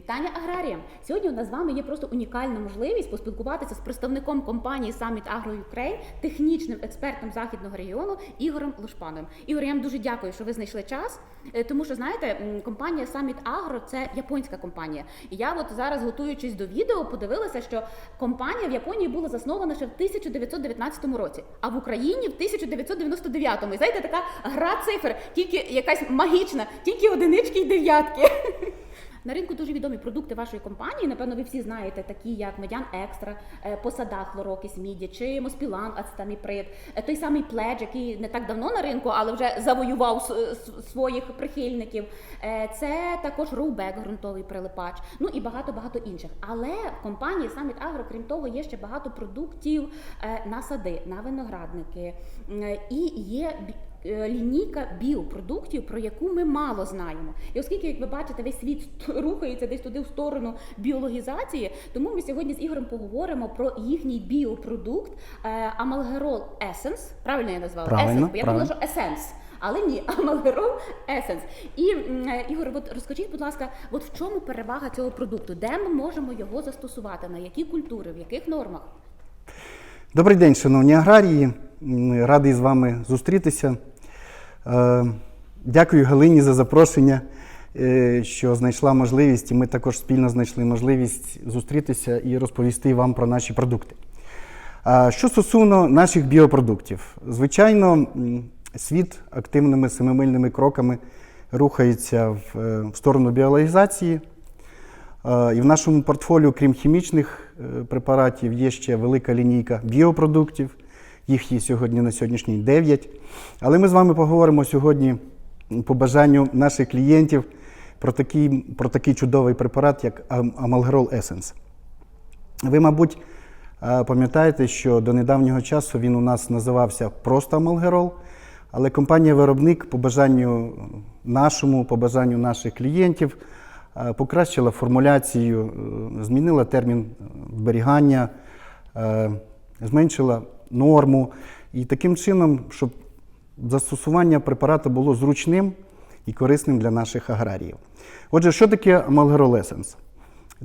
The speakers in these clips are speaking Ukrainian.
Вітання аграріям! Сьогодні у нас з вами є просто унікальна можливість поспілкуватися з представником компанії Summit Agro Ukraine, технічним експертом західного регіону Ігорем Лушпановим. Ігор, я вам дуже дякую, що ви знайшли час, е, тому що знаєте, компанія Summit Agro – це японська компанія. І я от зараз, готуючись до відео, подивилася, що компанія в Японії була заснована ще в 1919 році, а в Україні в 1999. І знаєте, така гра цифр, тільки якась магічна, тільки одинички і дев'ятки. На ринку дуже відомі продукти вашої компанії. Напевно, ви всі знаєте, такі як Медян Екстра, е, Посада Хлорокис Міді чи Моспілан Ацетаміприд, е, той самий пледж, який не так давно на ринку, але вже завоював своїх прихильників. Е, Це також роубек, ґрунтовий прилипач, ну і багато багато інших. Але в компанії Summit Agro, крім того, є ще багато продуктів на сади, на виноградники і є лінійка біопродуктів, про яку ми мало знаємо. І оскільки, як ви бачите, весь світ рухається десь туди в сторону біологізації, тому ми сьогодні з Ігорем поговоримо про їхній біопродукт е, Амалгерол Essence. Правильно я назвала? Правильно, Essence, бо я думала, що Essence. Але ні, Амалгерол Essence. І е, Ігор, от розкажіть, будь ласка, от в чому перевага цього продукту? Де ми можемо його застосувати? На які культури, в яких нормах? Добрий день, шановні аграрії. Радий з вами зустрітися. Е, Дякую Галині за запрошення, е, що знайшла можливість, і ми також спільно знайшли можливість зустрітися і розповісти вам про наші продукти. Що стосовно наших біопродуктів, звичайно, світ активними семимильними кроками рухається в, е, сторону біологізації. І в нашому портфоліо, крім хімічних препаратів, є ще велика лінійка біопродуктів. Їх є сьогодні на сьогоднішній 9. Але ми з вами поговоримо сьогодні по бажанню наших клієнтів про такий, про такий чудовий препарат, як Ам- Амалгерол Essence. Ви, мабуть, е, пам'ятаєте, що до недавнього часу він у нас називався просто Амалгерол, але компанія-виробник по бажанню нашому, по бажанню наших клієнтів е, покращила формуляцію, е, змінила термін зберігання, зменшила норму. І таким чином, щоб застосування препарату було зручним і корисним для наших аграріїв. Отже, що таке Амалгерол Essence?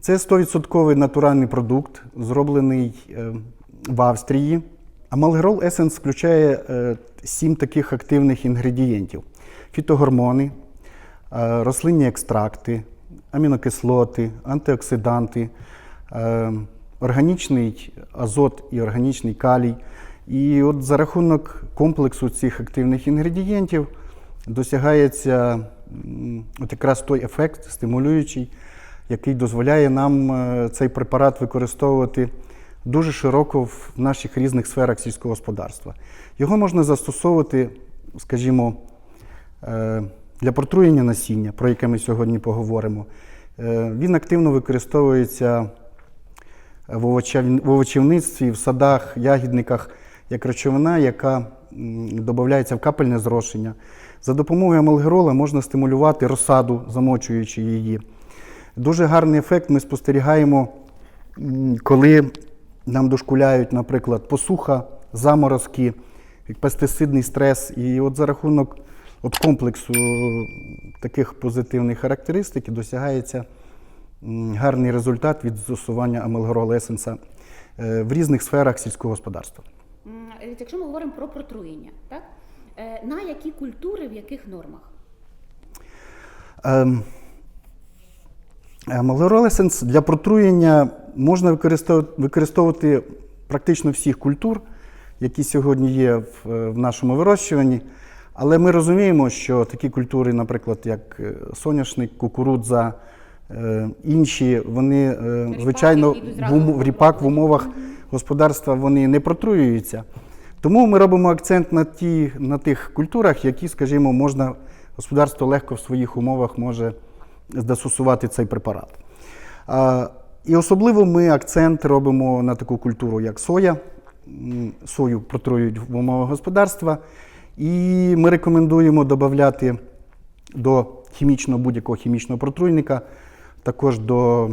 Це 100% натуральний продукт, зроблений е, в Австрії. Амалгерол Essence включає е, сім таких активних інгредієнтів: фітогормони, е, рослинні екстракти, амінокислоти, антиоксиданти, органічний азот і органічний калій. І от за рахунок комплексу цих активних інгредієнтів досягається от якраз той ефект стимулюючий, який дозволяє нам е, цей препарат використовувати дуже широко в наших різних сферах сільського господарства. Його можна застосовувати, скажімо, е, для протруєння насіння, про яке ми сьогодні поговоримо. Е, Він активно використовується в овочівництві, в садах, ягідниках як речовина, яка додається в капельне зрошення. За допомогою амалгерола можна стимулювати розсаду, замочуючи її. Дуже гарний ефект ми спостерігаємо, коли нам дошкуляють, наприклад, посуха, заморозки, пестицидний стрес. І от за рахунок от комплексу таких позитивних характеристик досягається гарний результат від застосування амалгерол есенса е, в різних сферах сільського господарства. Е, Якщо ми говоримо про протруєння, так? Е, На які культури, в яких нормах? Ем, Амалгерол для протруєння можна використовувати, практично всіх культур, які сьогодні є в, е, нашому вирощуванні. Але ми розуміємо, що такі культури, наприклад, як е, соняшник, кукурудза, е, інші, вони, е, звичайно, в, ріпак в умовах господарства вони не протруюються. Тому ми робимо акцент на, ті, на тих культурах, які, скажімо, можна, господарство легко в своїх умовах може застосувати цей препарат. І особливо ми акцент робимо на таку культуру, як соя. Сою протруюють в умовах господарства. І ми рекомендуємо додати до хімічного будь-якого хімічного протруйника, також до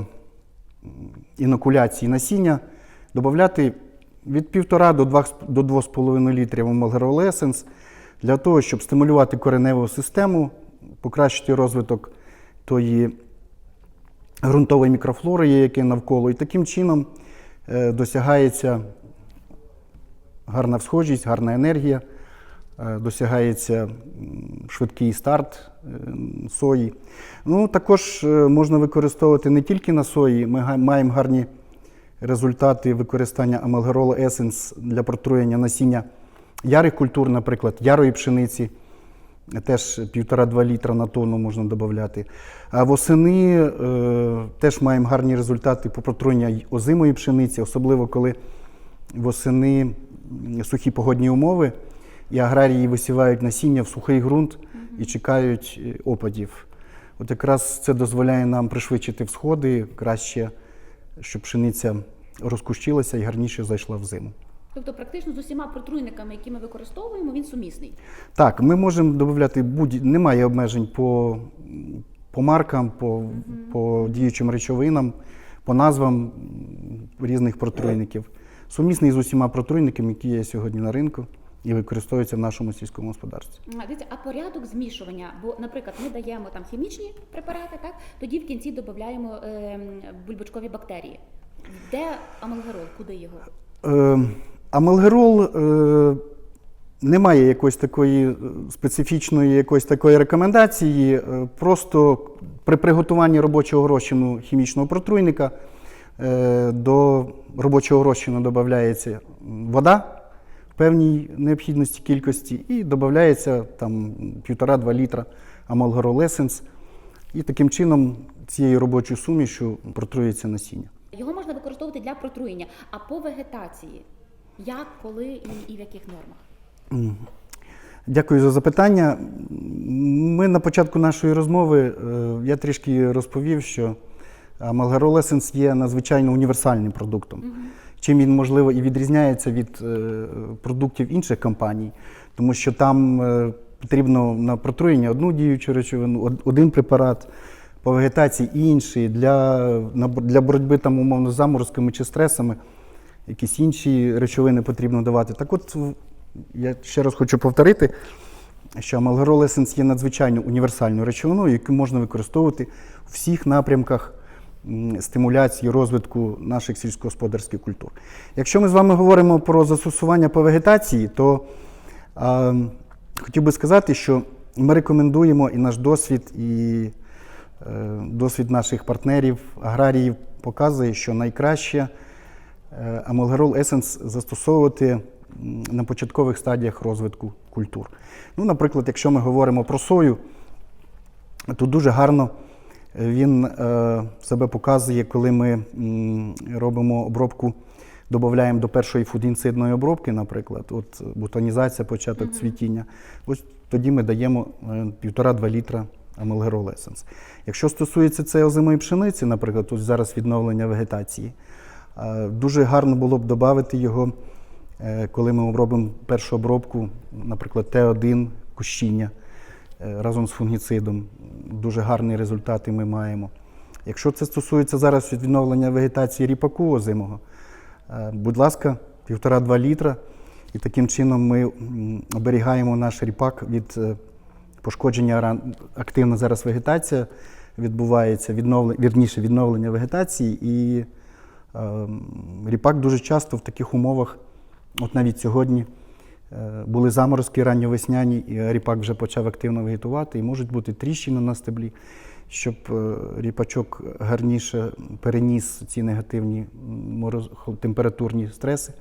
інокуляції насіння, додати від 1,5 до 2, до 2,5 літрів амалгерол есенс для того, щоб стимулювати кореневу систему, покращити розвиток тої ґрунтової мікрофлори, яке навколо. І таким чином е, досягається гарна всхожість, гарна енергія, досягається швидкий старт е, сої. Ну, також е, можна використовувати не тільки на сої, ми маємо гарні результати використання амалгеролу Есенс для протруєння насіння ярих культур, наприклад, ярої пшениці. Теж 1,5-2 літра на тонну можна додати. А восени е, теж маємо гарні результати по протруєння озимої пшениці, особливо коли восени сухі погодні умови, і аграрії висівають насіння в сухий ґрунт і чекають е, опадів. От якраз це дозволяє нам пришвидшити всходи, краще, щоб пшениця розкущилася і гарніше зайшла в зиму. Тобто, практично з усіма протруйниками, які ми використовуємо, він сумісний. Так, ми можемо додати будь немає обмежень по, по маркам, по, по діючим речовинам, по назвам різних протруйників. Сумісний з усіма протруйниками, які є сьогодні на ринку і використовуються в нашому сільському господарстві. А, Дивіться, а порядок змішування, бо, наприклад, ми даємо там хімічні препарати, так тоді в кінці додаємо ем, бульбочкові бактерії. Де амалгерол? Куди його? Е, амалгерол е, немає якоїсь такої е, специфічної якоїсь такої рекомендації. Е, просто при приготуванні робочого розчину хімічного протруйника е, до робочого розчину додається вода певній необхідності кількості і додається там 1,5-2 літра амалгерол есенс. І таким чином цією робочою сумішю протрується насіння. Його можна використовувати для протруєння, а по вегетації як, коли і, і в яких нормах? Дякую за запитання. Ми на початку нашої розмови е, я трішки розповів, що Essence є надзвичайно універсальним продуктом. Чим він, можливо, і відрізняється від е, продуктів інших компаній, тому що там е, потрібно на протруєння одну діючу речовину, один препарат, по вегетації інший, для, для боротьби там, умовно, з заморозками чи стресами якісь інші речовини потрібно давати. Так от я ще раз хочу повторити, що Амалгерол Есенс є надзвичайно універсальною речовиною, яку можна використовувати у всіх напрямках стимуляції розвитку наших сільськогосподарських культур. Якщо ми з вами говоримо про застосування по вегетації, то а, хотів би сказати, що ми рекомендуємо і наш досвід, і е, досвід наших партнерів, аграріїв показує, що найкраще е, амалгерол Есенс застосовувати на початкових стадіях розвитку культур. Ну, наприклад, якщо ми говоримо про сою, то дуже гарно він е, себе показує, коли ми робимо обробку, додаємо до першої фудінцидної обробки, наприклад, от бутонізація, початок цвітіння. Ось тоді ми даємо е, 1,5-2 літра амалгерол есенс. Якщо стосується це озимої пшениці, наприклад, ось зараз відновлення вегетації, е, дуже гарно було б додати його, е, коли ми робимо першу обробку, наприклад, Т1 кущіння е, разом з фунгіцидом. Дуже гарні результати ми маємо. Якщо це стосується зараз відновлення вегетації ріпаку озимого, е, будь ласка, 1,5-2 літра. І таким чином ми оберігаємо наш ріпак від е, пошкодження. Активна зараз вегетація відбувається, відновлення, вірніше відновлення вегетації. І е, ріпак дуже часто в таких умовах, от навіть сьогодні, Е, Були заморозки ранньовесняні, і ріпак вже почав активно вегетувати, і можуть бути тріщини на стеблі, щоб е, ріпачок гарніше переніс ці негативні температурні стреси.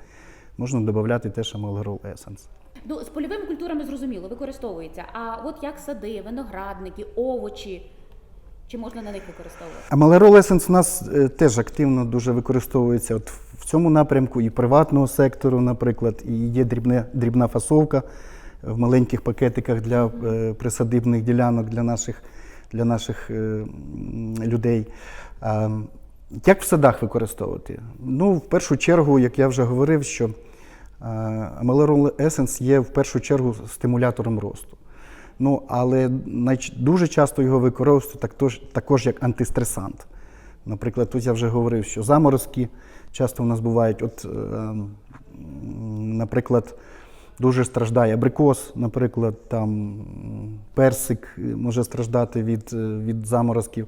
Можна додати теж амалгерол есенс. Ну, з польовими культурами зрозуміло, використовується. А от як сади, виноградники, овочі, чи можна на них використовувати? Амалгерол есенс у нас е, теж активно дуже використовується от в цьому напрямку і приватного сектору, наприклад, і є дрібне, дрібна фасовка в маленьких пакетиках для е, присадибних ділянок для наших, для наших е, людей. А, як в садах використовувати? Ну, в першу чергу, як я вже говорив, що амалгерол есенс є в першу чергу стимулятором росту. Ну, але дуже часто його використовують також, також як антистресант. Наприклад, тут я вже говорив, що заморозки часто в нас бувають. От, е, наприклад, дуже страждає абрикос, наприклад, там персик може страждати від, е, від заморозків.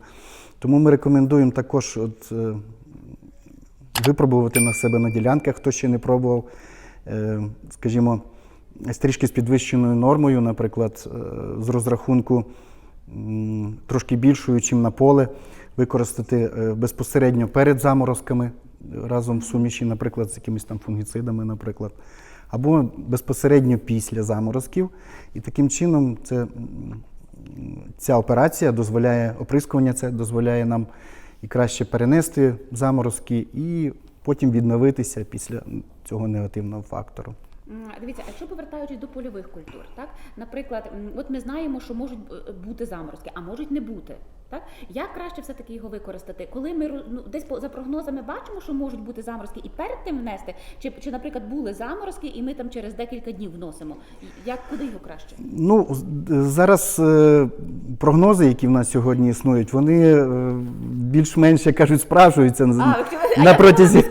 Тому ми рекомендуємо також от, е, випробувати на себе на ділянках, хто ще не пробував, скажімо, з трішки з підвищеною нормою, наприклад, е, з розрахунку трошки більшою, ніж на поле, використати е, безпосередньо перед заморозками е, разом в суміші, наприклад, з якимись там фунгіцидами, наприклад, або безпосередньо після заморозків. І таким чином це, ця операція дозволяє, оприскування це дозволяє нам і краще перенести заморозки, і потім відновитися після цього негативного фактору. Дивіться, а якщо повертаючись до польових культур, так наприклад, от ми знаємо, що можуть е, бути заморозки, а можуть не бути. Так як краще все таки його використати? Коли ми ну, десь по за прогнозами бачимо, що можуть бути заморозки, і перед тим внести, чи, чи наприклад, були заморозки, і ми там через декілька днів вносимо. Як куди його краще? Ну, зараз е, прогнози, які в нас сьогодні існують, вони е, більш-менш, як кажуть, справжуються на, А, на протязі.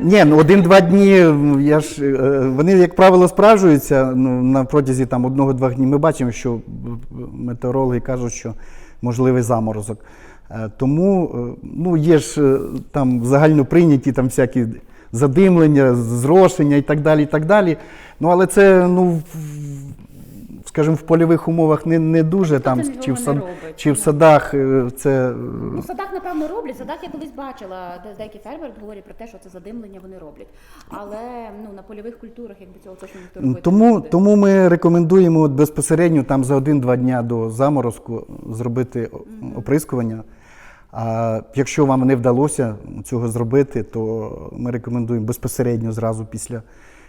Ні, ну один-два дні. Я ж е, вони, як правило, справжуються ну, на протязі там одного-двох днів. Ми бачимо, що метеорологи кажуть, що можливий заморозок. Е, Тому е, ну, є ж е, там загально прийняті там всякі задимлення, зрошення і так далі. і так далі. Ну, але це, ну, скажімо, в польових умовах не, не дуже там, це чи в, сад, не робить, чи в ну. садах е, це. е, Ну, в садах, напевно, роблять. В садах я колись бачила, де деякі фермери говорять про те, що це задимлення вони роблять. Але ну на польових культурах, якби цього точно ніхто робити не Тому, буде. тому ми рекомендуємо от безпосередньо там за один-два дня до заморозку зробити о- оприскування. А якщо вам не вдалося цього зробити, то ми рекомендуємо безпосередньо зразу після,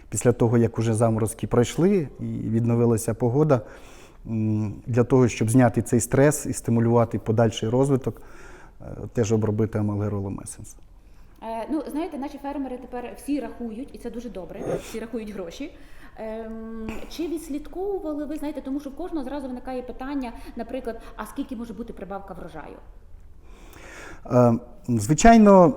після того, як уже заморозки пройшли і відновилася погода, для того, щоб зняти цей стрес і стимулювати подальший розвиток, е, теж обробити амалгероломесенс. Е, ну, знаєте, наші фермери тепер всі рахують, і це дуже добре. Всі рахують гроші. Ем, чи відслідковували ви знаєте, тому що в кожного зразу виникає питання, наприклад, а скільки може бути прибавка врожаю? Е, Звичайно,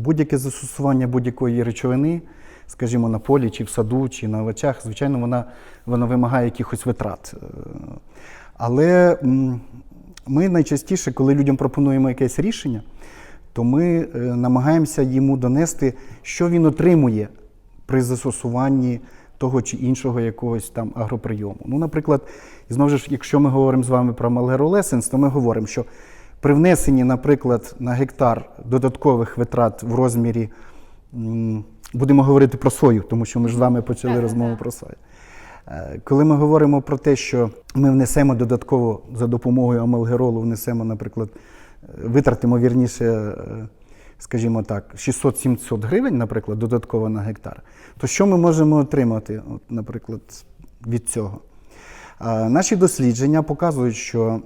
будь-яке застосування будь-якої речовини, скажімо, на полі, чи в саду, чи на овочах, звичайно, вона, вона вимагає якихось витрат. Е, Але ми найчастіше, коли людям пропонуємо якесь рішення, то ми е, намагаємося йому донести, що він отримує при застосуванні того чи іншого якогось там агроприйому. Ну, наприклад, і знову ж, якщо ми говоримо з вами про малгеролесенс, то ми говоримо, що при внесенні, наприклад, на гектар додаткових витрат в розмірі, будемо говорити про сою, тому що ми ж з вами почали розмову про сою. Е, Коли ми говоримо про те, що ми внесемо додатково за допомогою амалгеролу, внесемо, наприклад, е, витратимо вірніше, е, скажімо так, 600-700 гривень, наприклад, додатково на гектар, то що ми можемо отримати, от, наприклад, від цього? Наші дослідження показують, що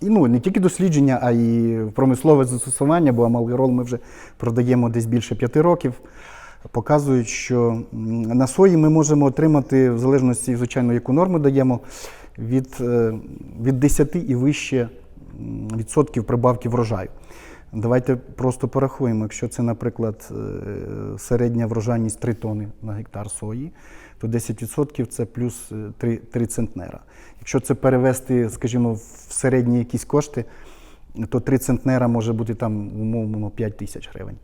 і ну не тільки дослідження, а й промислове застосування, бо амалгерол ми вже продаємо десь більше п'яти років. Показують, що на сої ми можемо отримати, в залежності, звичайно, яку норму даємо, від, е, від 10 і вище відсотків прибавки врожаю. Давайте просто порахуємо, якщо це, наприклад, е, середня врожайність 3 тони на гектар сої, то 10% це плюс е, 3, 3 центнера. Якщо це перевести, скажімо, в середні якісь кошти, то 3 центнера може бути там умовно 5 тисяч гривень.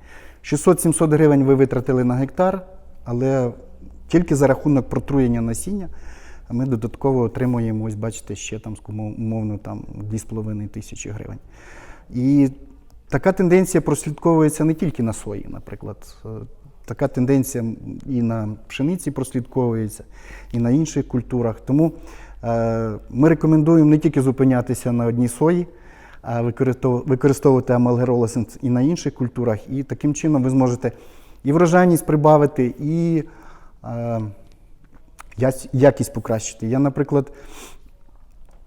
600-700 гривень ви витратили на гектар, але тільки за рахунок протруєння насіння ми додатково отримуємо, ось бачите, ще там умовно там 2,5 тисячі гривень. І така тенденція прослідковується не тільки на сої, наприклад. Е, Така тенденція і на пшениці прослідковується, і на інших культурах. Тому е, ми рекомендуємо не тільки зупинятися на одній сої, використовувати амалгеролесенс і на інших культурах. І таким чином ви зможете і врожайність прибавити, і е, якість покращити. Я, наприклад,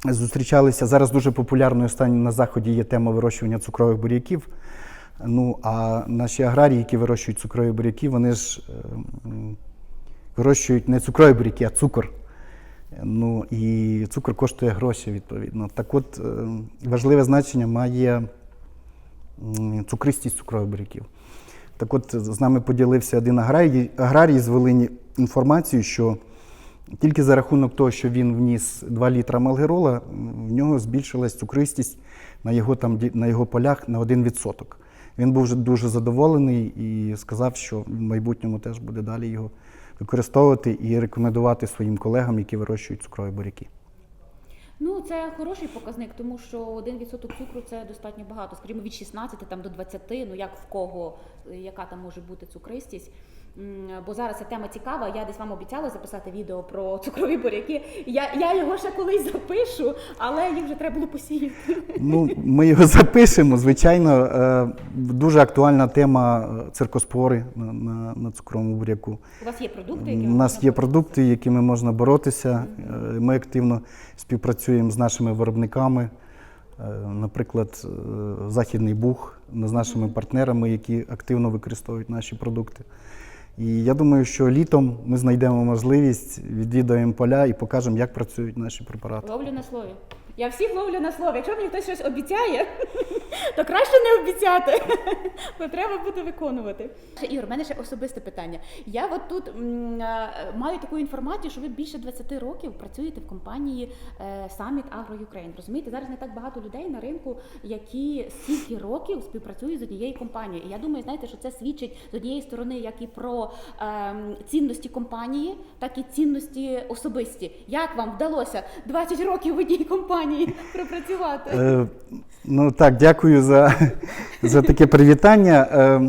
зустрічалися зараз дуже популярною останнім на заході є тема вирощування цукрових буряків. Ну а наші аграрії, які вирощують цукрові буряки, вони ж е, вирощують не цукрові буряки, а цукор. Ну і цукор коштує гроші, відповідно. Так от е, важливе значення має цукристість цукрових буряків. Так от з нами поділився один аграрій, аграрій з Волині інформацією, що тільки за рахунок того, що він вніс 2 літра малгерола, в нього збільшилась цукристість на його, там, на його полях на 1%. Він був дуже задоволений і сказав, що в майбутньому теж буде далі його використовувати і рекомендувати своїм колегам, які вирощують цукрові буряки. Ну, це хороший показник, тому що 1% цукру це достатньо багато. Скажімо, від 16 там, до 20, ну як в кого, е, яка там може бути цукристість. Бо зараз ця тема цікава. Я десь вам обіцяла записати відео про цукрові буряки. Я, я його ще колись запишу, але їх вже треба було посіяти. Ну, ми його запишемо. Звичайно, е, дуже актуальна тема е, циркоспори на, на, на цукровому буряку. У вас є продукти, які У нас є продукти, якими можна боротися. Е, Ми активно співпрацюємо з нашими виробниками. Наприклад, Західний Буг з нашими партнерами, які активно використовують наші продукти. І я думаю, що літом ми знайдемо можливість, відвідаємо поля і покажемо, як працюють наші препарати. Ловлю на слові. Я всіх ловлю на слові. Якщо мені хтось щось обіцяє, то краще не обіцяти, бо треба буде виконувати. Ігор, у мене ще особисте питання. Я от тут е, маю таку інформацію, що ви більше 20 років працюєте в компанії е, Summit Agro Ukraine. Розумієте, зараз не так багато людей на ринку, які стільки років співпрацюють з однією компанією. І я думаю, знаєте, що це свідчить з однієї сторони як і про ем, цінності компанії, так і цінності особисті. Як вам вдалося 20 років в одній компанії пропрацювати? Е, Ну так, дякую за, за таке привітання. Е,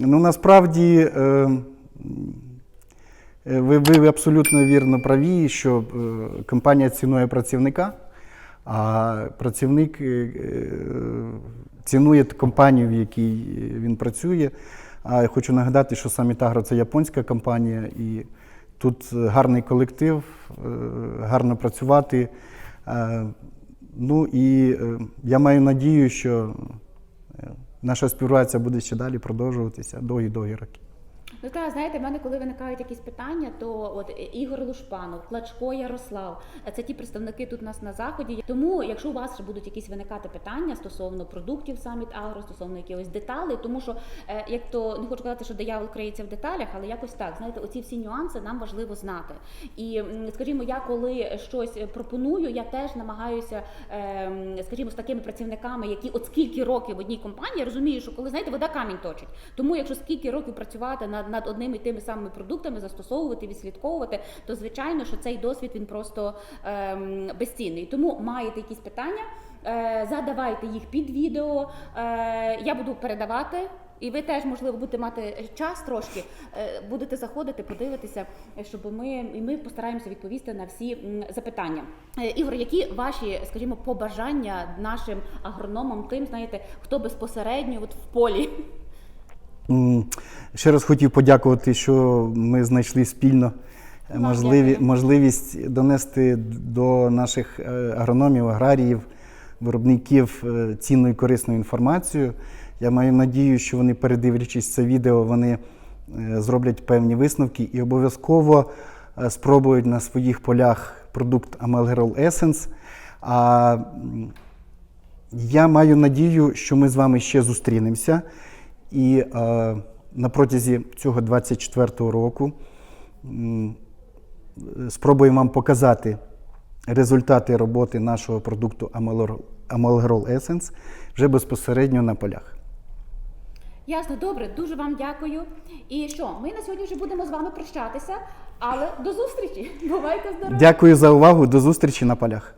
Ну насправді е, ви, ви абсолютно вірно праві, що е, компанія цінує працівника, а працівник е, е, цінує компанію, в якій він працює. А я хочу нагадати, що Самітагро це японська компанія, і тут гарний колектив, е, гарно працювати. Ну і е, я маю надію, що е, наша співпраця буде ще далі продовжуватися довгі-довгі роки. Ну так, знаєте, в мене коли виникають якісь питання, то от е, Ігор Лушпанов, Клачко Ярослав, е, це ті представники тут у нас на заході. Тому, якщо у вас будуть якісь виникати питання стосовно продуктів Summit Agro, стосовно якихось деталей, тому що е, як то не хочу казати, що диявол криється в деталях, але якось так, знаєте, оці всі нюанси нам важливо знати. І скажімо, я коли щось пропоную, я теж намагаюся, ем, скажімо, з такими працівниками, які от скільки років в одній компанії, я розумію, що коли знаєте, вода камінь точить. Тому, якщо скільки років працювати над, над одними і тими самими продуктами, застосовувати, відслідковувати, то звичайно, що цей досвід він просто ем, безцінний. Тому маєте якісь питання, е, задавайте їх під відео. Е, я буду передавати. І ви теж, можливо, будете мати час трошки, е, будете заходити, подивитися, щоб ми і ми постараємося відповісти на всі запитання. Е, Ігор, які ваші, скажімо, побажання нашим агрономам, тим, знаєте, хто безпосередньо от в полі? Ще раз хотів подякувати, що ми знайшли спільно е, можливі, можливість донести до наших е, агрономів, аграріїв, виробників е, цінну і корисну інформацію. Я маю надію, що вони, передивлячись це відео, вони зроблять певні висновки і обов'язково спробують на своїх полях продукт Amalgerol Essence. А я маю надію, що ми з вами ще зустрінемося. І е, на протязі цього 24-го року спробуємо вам показати результати роботи нашого продукту Amalgerol Essence вже безпосередньо на полях. Ясно, добре, дуже вам дякую. І що, ми на сьогодні вже будемо з вами прощатися, але до зустрічі. Бувайте здорові! Дякую за увагу. До зустрічі на полях.